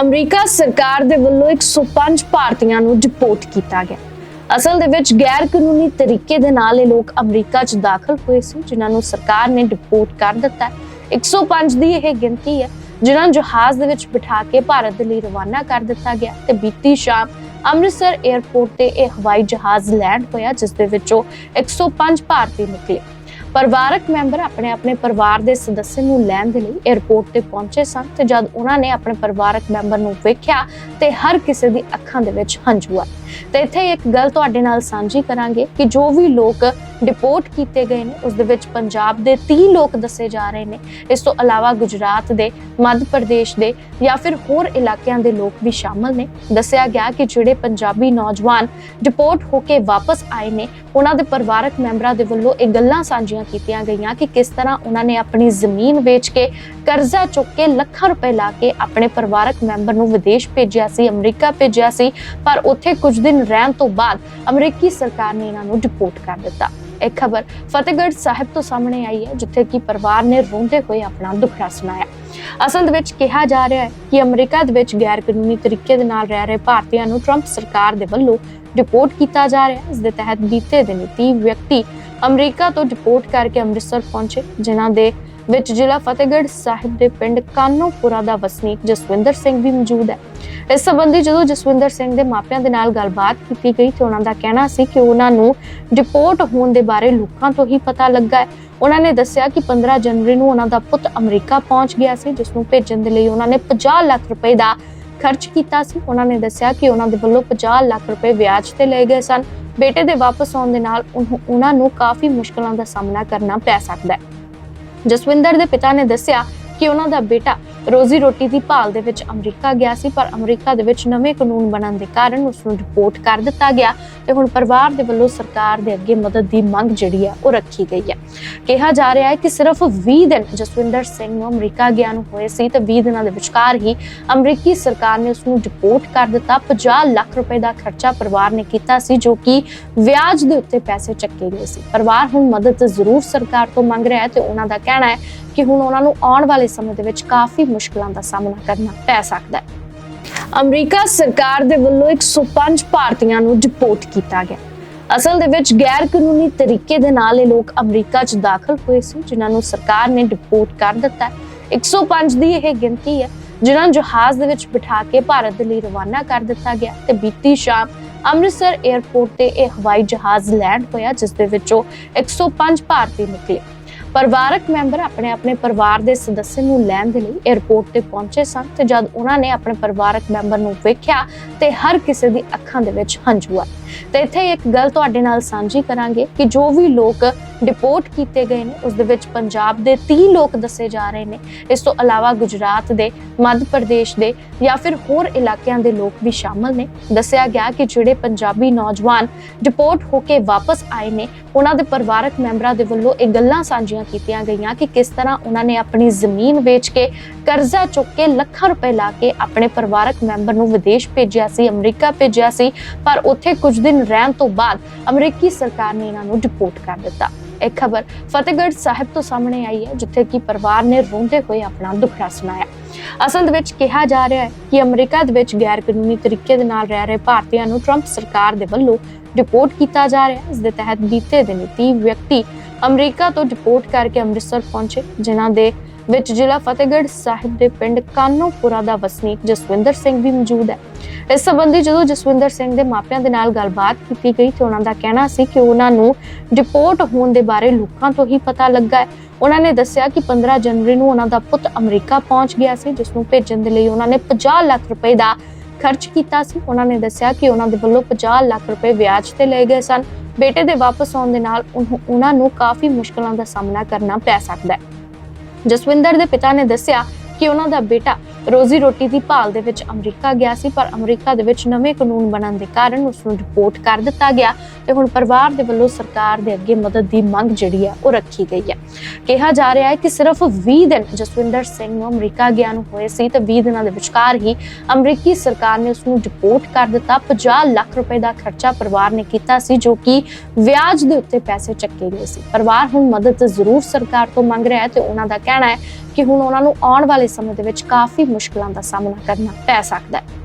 America ਸਰਕਾਰ ਦੇ ਵੱਲੋਂ 105 ਭਾਰਤੀਆਂ ਨੂੰ ਡਿਪੋਰਟ ਕੀਤਾ ਗਿਆ। ਅਸਲ ਦੇ ਵਿੱਚ ਗੈਰ ਕਾਨੂੰਨੀ ਤਰੀਕੇ ਦੇ ਨਾਲ ਇਹ ਲੋਕ ਅਮਰੀਕਾ 'ਚ ਦਾਖਲ ਹੋਏ ਸੀ, ਜਿਨ੍ਹਾਂ ਨੂੰ ਸਰਕਾਰ ਨੇ ਡਿਪੋਰਟ ਕਰ ਦਿੱਤਾ। ਹੈ 105 ਦੀ ਇਹ ਗਿਣਤੀ ਹੈ, ਜਿਨ੍ਹਾਂ ਨੂੰ ਜਹਾਜ਼ ਦੇ ਵਿੱਚ ਬਿਠਾ ਕੇ ਭਾਰਤ ਦੇ ਲਈ ਰਵਾਨਾ ਕਰ ਦਿੱਤਾ ਗਿਆ ਤੇ ਬੀਤੀ ਸ਼ਾਮ ਅੰਮ੍ਰਿਤਸਰ 에ਅਰਪੋਰਟ ਤੇ ਇਹ ਹਵਾਈ ਜਹਾਜ਼ ਲੈਂਡ ਹੋਇਆ, ਜਿਸ ਦੇ ਵਿੱਚੋਂ 105 ਭਾਰਤੀ ਨਿਕਲੇ। ਪਰਿਵਾਰਕ ਮੈਂਬਰ ਆਪਣੇ ਆਪਣੇ ਪਰਿਵਾਰ ਦੇ ਸਦੱਸਿਆ ਨੂੰ ਲੈਣ ਦੇ ਲਈ 에ਅਰਪੋਰਟ ਤੇ ਪਹੁੰਚੇ ਸਨ ਤੇ ਜਦ ਉਹਨਾਂ ਨੇ ਆਪਣੇ ਪਰਿਵਾਰਕ ਮੈਂਬਰ ਨੂੰ ਵੇਖਿਆ ਤੇ ਹਰ ਕਿਸੇ ਦੀ ਅੱਖਾਂ ਦੇ ਵਿੱਚ ਹੰਝੂ ਆਏ। ਤੇ ਇੱਥੇ ਇੱਕ ਗੱਲ ਤੁਹਾਡੇ ਨਾਲ ਸਾਂਝੀ ਕਰਾਂਗੇ ਕਿ ਜੋ ਵੀ ਲੋਕ ਡਿਪੋਰਟ ਕੀਤੇ ਗਏ ਨੇ, ਉਸ ਦੇ ਵਿੱਚ ਪੰਜਾਬ ਦੇ 30 ਲੋਕ ਦੱਸੇ ਜਾ ਰਹੇ ਨੇ। ਇਸ ਤੋਂ ਇਲਾਵਾ ਗੁਜਰਾਤ ਦੇ, ਮੱਧ ਪ੍ਰਦੇਸ਼ ਦੇ ਜਾਂ ਫਿਰ ਹੋਰ ਇਲਾਕਿਆਂ ਦੇ ਲੋਕ ਵੀ ਸ਼ਾਮਲ ਨੇ। ਦੱਸਿਆ ਗਿਆ ਕਿ ਜਿਹੜੇ ਪੰਜਾਬੀ ਨੌਜਵਾਨ ਡਿਪੋਰਟ ਹੋ ਕੇ ਵਾਪਸ ਆਏ ਨੇ, ਉਹਨਾਂ ਦੇ ਪਰਿਵਾਰਕ ਮੈਂਬਰਾਂ ਦੇ ਵੱਲੋਂ ਇਹ ਗੱਲਾਂ ਸਾਂਝੀਆਂ ਕੀਤੀਆਂ ਗਈਆਂ ਕਿ ਕਿਸ ਤਰ੍ਹਾਂ ਉਹਨਾਂ ਨੇ ਆਪਣੀ ਜ਼ਮੀਨ ਵੇਚ ਕੇ ਕਰਜ਼ਾ ਚੁੱਕ ਕੇ ਲੱਖਾਂ ਰੁਪਏ ਲਾ ਕੇ ਆਪਣੇ ਪਰਿਵਾਰਕ ਮੈਂਬਰ ਨੂੰ ਵਿਦੇਸ਼ ਭੇਜਿਆ ਸੀ, ਅਮਰੀਕਾ ਭੇਜਿਆ ਸੀ, ਪਰ ਉੱਥੇ ਕੁਝ ਦਿਨ ਰਹਿਣ ਤੋਂ ਬਾਅਦ ਅਮਰੀਕੀ ਸਰਕਾਰ ਨੇ ਇਹਨਾਂ ਨੂੰ ਡਿਪੋਰਟ ਕਰ ਦਿੱਤਾ। ਇਹ ਖਬਰ ਫਤਿਹਗੜ੍ਹ ਸਾਹਿਬ ਤੋਂ ਸਾਹਮਣੇ ਆਈ ਹੈ, ਜਿੱਥੇ ਕਿ ਪਰਿਵਾਰ ਨੇ ਰੋਂਦੇ ਹੋਏ ਆਪਣਾ ਦੁੱਖੜਾ ਸੁਣਾਇਆ। ਅਸਲ ਵਿੱਚ ਕਿਹਾ ਜਾ ਰਿਹਾ ਹੈ ਕਿ ਅਮਰੀਕਾ ਦੇ ਵਿੱਚ ਗੈਰ ਕਾਨੂੰਨੀ ਤਰੀਕੇ ਦੇ ਨਾਲ ਰਹਿ ਰਹੇ ਭਾਰਤੀਆਂ ਨੂੰ ਟਰੰਪ ਸਰਕਾਰ ਦੇ ਵੱਲੋਂ ਡਿਪੋਰਟ ਕੀਤਾ ਜਾ ਰਿਹਾ ਹੈ। ਇਸ ਦੇ ਤਹਿਤ ਬੀਤੇ ਦਿਨ 30 ਵਿਅਕਤੀ ਅਮਰੀਕਾ ਤੋਂ ਡਿਪੋਰਟ ਕਰਕੇ ਅੰਮ੍ਰਿਤਸਰ ਪਹੁੰਚੇ, ਜਿਨ੍ਹਾਂ ਦੇ ਵਿੱਚ ਜ਼ਿਲ੍ਹਾ ਫਤਿਹਗੜ੍ਹ ਸਾਹਿਬ ਦੇ ਪਿੰਡ ਕਾਨੋਪੁਰਾ ਦਾ ਵਸਨੀਕ ਜਸਵਿੰਦਰ ਸਿੰਘ ਵੀ ਮੌਜੂਦ ਹੈ। ਇਸ ਸੰਬੰਧੀ ਜਦੋਂ ਜਸਵਿੰਦਰ ਸਿੰਘ ਦੇ ਮਾਪਿਆਂ ਦੇ ਨਾਲ ਗੱਲਬਾਤ ਕੀਤੀ ਗਈ ਤੇ ਉਹਨਾਂ ਦਾ ਕਹਿਣਾ ਸੀ ਕਿ ਉਹਨਾਂ ਨੂੰ ਡਿਪੋਰਟ ਹੋਣ ਦੇ ਬਾਰੇ ਲੋਕਾਂ ਤੋਂ ਹੀ ਪਤਾ ਲੱਗਾ ਹੈ। ਉਹਨਾਂ ਨੇ ਦੱਸਿਆ ਕਿ 15 ਜਨਵਰੀ ਨੂੰ ਉਹਨਾਂ ਦਾ ਪੁੱਤ ਅਮਰੀਕਾ ਪਹੁੰਚ ਗਿਆ ਸੀ, ਜਿਸ ਨੂੰ ਭੇਜਣ ਦੇ ਲਈ ਉਹਨਾਂ ਨੇ 50 ਲੱਖ ਰੁਪਏ ਦਾ ਖਰਚ ਕੀਤਾ ਸੀ। ਉਹਨਾਂ ਨੇ ਦੱਸਿਆ ਕਿ ਉਹਨਾਂ ਦੇ ਵੱਲੋਂ 50 ਲੱਖ ਰੁਪਏ ਵਿਆਜ ਤੇ ਲਏ ਗਏ ਸਨ। ਬੇਟੇ ਦੇ ਵਾਪਸ ਆਉਣ ਦੇ ਨਾਲ ਉਹਨਾਂ ਨੂੰ ਕਾਫੀ ਮੁਸ਼ਕਲਾਂ ਦਾ ਸਾਹਮਣਾ ਕਰਨਾ ਪੈ ਸਕਦਾ ਹੈ। ਜਸਵਿੰਦਰ ਦੇ ਪਿਤਾ ਨੇ ਦੱਸਿਆ ਕਿ ਉਹਨਾਂ ਦਾ ਬੇਟਾ ਰੋਜ਼ੀ ਰੋਟੀ ਦੀ ਭਾਲ ਦੇ ਵਿੱਚ ਅਮਰੀਕਾ ਗਿਆ ਸੀ, ਪਰ ਅਮਰੀਕਾ ਦੇ ਵਿੱਚ ਨਵੇਂ ਕਾਨੂੰਨ ਬਣਨ ਦੇ ਕਾਰਨ ਉਸ ਨੂੰ ਰਿਪੋਰਟ ਕਰ ਦਿੱਤਾ ਗਿਆ ਤੇ ਹੁਣ ਪਰਿਵਾਰ ਦੇ ਵੱਲੋਂ ਸਰਕਾਰ ਦੇ ਅੱਗੇ ਮਦਦ ਦੀ ਮੰਗ ਜਿਹੜੀ ਹੈ ਉਹ ਰੱਖੀ ਗਈ ਹੈ ਕਿਹਾ ਜਾ ਰਿਹਾ ਹੈ ਕਿ ਸਿਰਫ 20 ਦਿਨ ਜਸਵਿੰਦਰ ਸਿੰਘ ਨੂੰ ਅਮਰੀਕਾ ਗਿਆ ਨੂੰ ਹੋਏ ਸੀ ਤੇ 20 ਦਿਨਾਂ ਦੇ ਵਿਚਕਾਰ ਹੀ ਅਮਰੀਕੀ ਸਰਕਾਰ ਨੇ ਉਸ ਨੂੰ ਡਿਪੋਰਟ ਕਰ ਦਿੱਤਾ। 50 ਲੱਖ ਰੁਪਏ ਦਾ ਖਰਚਾ ਪਰਿਵਾਰ ਨੇ ਕੀਤਾ ਸੀ, ਜੋ ਕਿ ਵਿਆਜ ਦੇ ਉੱਤੇ ਪੈਸੇ ਚੱਕੇ ਗਏ ਸੀ। ਪਰਿਵਾਰ ਹੁਣ ਮਦਦ ਜ਼ਰੂਰ ਸਰਕਾਰ ਤੋਂ ਮੰਗ ਰਿਹਾ ਹੈ ਤੇ ਉਹਨਾਂ ਦਾ ਕਹਿਣਾ ਹੈ ਕਿ ਹੁਣ ਉਹਨਾਂ ਨੂੰ ਆਉਣ ਵਾਲੇ ਸਮੇਂ ਦੇ ਵਿੱਚ ਕਾਫੀ ਮੁਸ਼ਕਲਾਂ ਦਾ ਸਾਹਮਣਾ ਕਰਨਾ ਪੈ ਸਕਦਾ ਹੈ। ਅਮਰੀਕਾ ਸਰਕਾਰ ਦੇ ਵੱਲੋਂ 105 ਭਾਰਤੀਆਂ ਨੂੰ ਡਿਪੋਰਟ ਕੀਤਾ ਗਿਆ। ਅਸਲ ਦੇ ਵਿੱਚ ਗੈਰ ਕਾਨੂੰਨੀ ਤਰੀਕੇ ਦੇ ਨਾਲ ਇਹ ਲੋਕ ਅਮਰੀਕਾ 'ਚ ਦਾਖਲ ਹੋਏ ਸੀ, ਜਿਨ੍ਹਾਂ ਨੂੰ ਸਰਕਾਰ ਨੇ ਡਿਪੋਰਟ ਕਰ ਦਿੱਤਾ ਹੈ। 105 ਦੀ ਇਹ ਗਿਣਤੀ ਹੈ, ਜਿਨ੍ਹਾਂ ਨੂੰ ਜਹਾਜ਼ ਦੇ ਵਿੱਚ ਬਿਠਾ ਕੇ ਭਾਰਤ ਦੇ ਲਈ ਰਵਾਨਾ ਕਰ ਦਿੱਤਾ ਗਿਆ ਤੇ ਬੀਤੀ ਸ਼ਾਮ ਅੰਮ੍ਰਿਤਸਰ 에ਅਰਪੋਰਟ ਤੇ ਇਹ ਹਵਾਈ ਜਹਾਜ਼ ਲੈਂਡ ਹੋਇਆ, ਜਿਸ ਦੇ ਵਿੱਚੋਂ 105 ਭਾਰਤੀ ਨਿਕਲੇ। ਪਰਿਵਾਰਕ ਮੈਂਬਰ ਆਪਣੇ ਆਪਣੇ ਪਰਿਵਾਰ ਦੇ ਸਦੱਸਿਆ ਨੂੰ ਲੈਣ ਦੇ ਲਈ 에ਅਰਪੋਰਟ ਤੇ ਪਹੁੰਚੇ ਸਨ ਤੇ ਜਦ ਉਹਨਾਂ ਨੇ ਆਪਣੇ ਪਰਿਵਾਰਕ ਮੈਂਬਰ ਨੂੰ ਵੇਖਿਆ ਤੇ ਹਰ ਕਿਸੇ ਦੀ ਅੱਖਾਂ ਦੇ ਵਿੱਚ ਹੰਝੂ ਆਏ। ਤੇ ਇੱਥੇ ਇੱਕ ਗੱਲ ਤੁਹਾਡੇ ਨਾਲ ਸਾਂਝੀ ਕਰਾਂਗੇ ਕਿ ਜੋ ਵੀ ਲੋਕ ਡਿਪੋਰਟ ਕੀਤੇ ਗਏ ਨੇ ਉਸ ਦੇ ਵਿੱਚ ਪੰਜਾਬ ਦੇ 30 ਲੋਕ ਦੱਸੇ ਜਾ ਰਹੇ ਨੇ। ਇਸ ਤੋਂ ਇਲਾਵਾ ਗੁਜਰਾਤ ਦੇ, ਮੱਧ ਪ੍ਰਦੇਸ਼ ਦੇ ਜਾਂ ਫਿਰ ਹੋਰ ਇਲਾਕਿਆਂ ਦੇ ਲੋਕ ਵੀ ਸ਼ਾਮਲ ਨੇ। ਦੱਸਿਆ ਗਿਆ ਕਿ ਜਿਹੜੇ ਪੰਜਾਬੀ ਨੌਜਵਾਨ ਡਿਪੋਰਟ ਹੋ ਕੇ ਵਾਪਸ ਆਏ ਨੇ, ਉਹਨਾਂ ਦੇ ਪਰਿਵਾਰਕ ਮੈਂਬਰਾਂ ਦੇ ਵੱਲੋਂ ਇਹ ਗੱਲਾਂ ਸਾਂਝੀਆਂ ਕੀਤੀਆਂ ਗਈਆਂ ਕਿ ਕਿਸ ਤਰ੍ਹਾਂ ਉਹਨਾਂ ਨੇ ਆਪਣੀ ਜ਼ਮੀਨ ਵੇਚ ਕੇ ਕਰਜ਼ਾ ਚੁੱਕ ਕੇ ਲੱਖਾਂ ਰੁਪਏ ਲਾ ਕੇ ਆਪਣੇ ਪਰਿਵਾਰਕ ਮੈਂਬਰ ਨੂੰ ਵਿਦੇਸ਼ ਭੇਜਿਆ ਸੀ, ਅਮਰੀਕਾ ਭੇਜਿਆ ਸੀ, ਪਰ ਉੱਥੇ ਕੁਝ ਦਿਨ ਰਹਿਣ ਤੋਂ ਬਾਅਦ ਅਮਰੀਕੀ ਸਰਕਾਰ ਨੇ ਇਹਨਾਂ ਨੂੰ ਡਿਪੋਰਟ ਕਰ ਦਿੱਤਾ। ਇਹ ਖਬਰ ਫਤਿਹਗੜ੍ਹ ਸਾਹਿਬ ਤੋਂ ਸਾਹਮਣੇ ਆਈ ਹੈ, ਜਿੱਥੇ ਕਿ ਪਰਿਵਾਰ ਨੇ ਰੋਂਦੇ ਹੋਏ ਆਪਣਾ ਦੁੱਖੜਾ ਸੁਣਾਇਆ। ਅਸਲ ਦੇ ਵਿੱਚ ਕਿਹਾ ਜਾ ਰਿਹਾ ਹੈ ਕਿ ਅਮਰੀਕਾ ਦੇ ਵਿੱਚ ਗੈਰ ਕਾਨੂੰਨੀ ਤਰੀਕੇ ਦੇ ਨਾਲ ਰਹਿ ਰਹੇ ਭਾਰਤੀਆਂ ਨੂੰ ਟਰੰਪ ਸਰਕਾਰ ਦੇ ਵੱਲੋਂ ਡਿਪੋਰਟ ਕੀਤਾ ਜਾ ਰਿਹਾ ਹੈ। ਇਸ ਦੇ ਤਹਿਤ ਬੀਤੇ ਦਿਨ 30 ਵਿਅਕਤੀ ਅਮਰੀਕਾ ਤੋਂ ਡਿਪੋਰਟ ਕਰਕੇ ਅੰਮ੍ਰਿਤਸਰ ਪਹੁੰਚੇ, ਜਿਨ੍ਹਾਂ ਦੇ ਵਿੱਚ ਜ਼ਿਲ੍ਹਾ ਫਤਿਹਗੜ੍ਹ ਸਾਹਿਬ ਦੇ ਪਿੰਡ ਕਾਨੋਪੁਰਾ ਦਾ ਵਸਨੀਕ ਜਸਵਿੰਦਰ ਸਿੰਘ ਵੀ ਮੌਜੂਦ ਹੈ। ਇਸ ਸੰਬੰਧੀ ਜਦੋਂ ਜਸਵਿੰਦਰ ਸਿੰਘ ਦੇ ਮਾਪਿਆਂ ਦੇ ਨਾਲ ਗੱਲਬਾਤ ਕੀਤੀ ਗਈ ਤੇ ਉਹਨਾਂ ਦਾ ਕਹਿਣਾ ਸੀ ਕਿ ਉਹਨਾਂ ਨੂੰ ਡਿਪੋਰਟ ਹੋਣ ਦੇ ਬਾਰੇ ਲੋਕਾਂ ਤੋਂ ਹੀ ਪਤਾ ਲੱਗਾ ਹੈ। ਉਹਨਾਂ ਨੇ ਦੱਸਿਆ ਕਿ 15 ਜਨਵਰੀ ਨੂੰ ਉਹਨਾਂ ਦਾ ਪੁੱਤ ਅਮਰੀਕਾ ਪਹੁੰਚ ਗਿਆ ਸੀ, ਜਿਸ ਨੂੰ ਭੇਜਣ ਦੇ ਲਈ ਉਹਨਾਂ ਨੇ 50 ਲੱਖ ਰੁਪਏ ਦਾ ਖਰਚ ਕੀਤਾ ਸੀ। ਉਹਨਾਂ ਨੇ ਦੱਸਿਆ ਕਿ ਉਹਨਾਂ ਦੇ ਵੱਲੋਂ 50 ਲੱਖ ਰੁਪਏ ਵਿਆਜ ਤੇ ਲਏ ਗਏ ਸਨ। ਬੇਟੇ ਦੇ ਵਾਪਸ ਆਉਣ ਦੇ ਨਾਲ ਉਹਨਾਂ ਨੂੰ ਕਾਫੀ ਮੁਸ਼ਕਲਾਂ ਦਾ ਸਾਹਮਣਾ ਕਰਨਾ ਪੈ ਸਕਦਾ ਹੈ। ਜਸਵਿੰਦਰ ਦੇ ਪਿਤਾ ਨੇ ਦੱਸਿਆ ਕਿ ਉਹਨਾਂ ਦਾ ਬੇਟਾ ਰੋਜ਼ੀ ਰੋਟੀ ਦੀ ਭਾਲ ਦੇ ਵਿੱਚ ਅਮਰੀਕਾ ਗਿਆ ਸੀ, ਪਰ ਅਮਰੀਕਾ ਦੇ ਵਿੱਚ ਨਵੇਂ ਕਾਨੂੰਨ ਬਣਨ ਦੇ ਕਾਰਨ ਉਸ ਨੂੰ ਰਿਪੋਰਟ ਕਰ ਦਿੱਤਾ ਗਿਆ ਤੇ ਹੁਣ ਪਰਿਵਾਰ ਦੇ ਵੱਲੋਂ ਸਰਕਾਰ ਦੇ ਅੱਗੇ ਮਦਦ ਦੀ ਮੰਗ ਜਿਹੜੀ ਹੈ ਉਹ ਰੱਖੀ ਗਈ ਹੈ ਕਿਹਾ ਜਾ ਰਿਹਾ ਹੈ ਕਿ ਸਿਰਫ 20 ਦਿਨ ਜਸਵਿੰਦਰ ਸਿੰਘ ਨੂੰ ਅਮਰੀਕਾ ਗਿਆ ਨੂੰ ਹੋਏ ਸੀ ਤੇ 20 ਦਿਨਾਂ ਦੇ ਵਿਚਕਾਰ ਹੀ ਅਮਰੀਕੀ ਸਰਕਾਰ ਨੇ ਉਸ ਨੂੰ ਡਿਪੋਰਟ ਕਰ ਦਿੱਤਾ। 50 ਲੱਖ ਰੁਪਏ ਦਾ ਖਰਚਾ ਪਰਿਵਾਰ ਨੇ ਕੀਤਾ ਸੀ, ਜੋ ਕਿ ਵਿਆਜ ਦੇ ਉੱਤੇ ਪੈਸੇ ਚੱਕੇ ਗਏ ਸੀ। ਪਰਿਵਾਰ ਹੁਣ ਮਦਦ ਜ਼ਰੂਰ ਸਰਕਾਰ ਤੋਂ ਮੰਗ ਰਿਹਾ ਹੈ ਤੇ ਉਹਨਾਂ ਦਾ ਕਹਿਣਾ ਹੈ ਕਿ ਹੁਣ ਉਹਨਾਂ ਨੂੰ ਆਉਣ ਵਾਲੇ ਸਮੇਂ ਦੇ ਵਿੱਚ ਕਾਫੀ ਮੁਸ਼ਕਲਾਂ ਦਾ ਸਾਹਮਣਾ ਕਰਨਾ ਪੈ ਸਕਦਾ ਹੈ।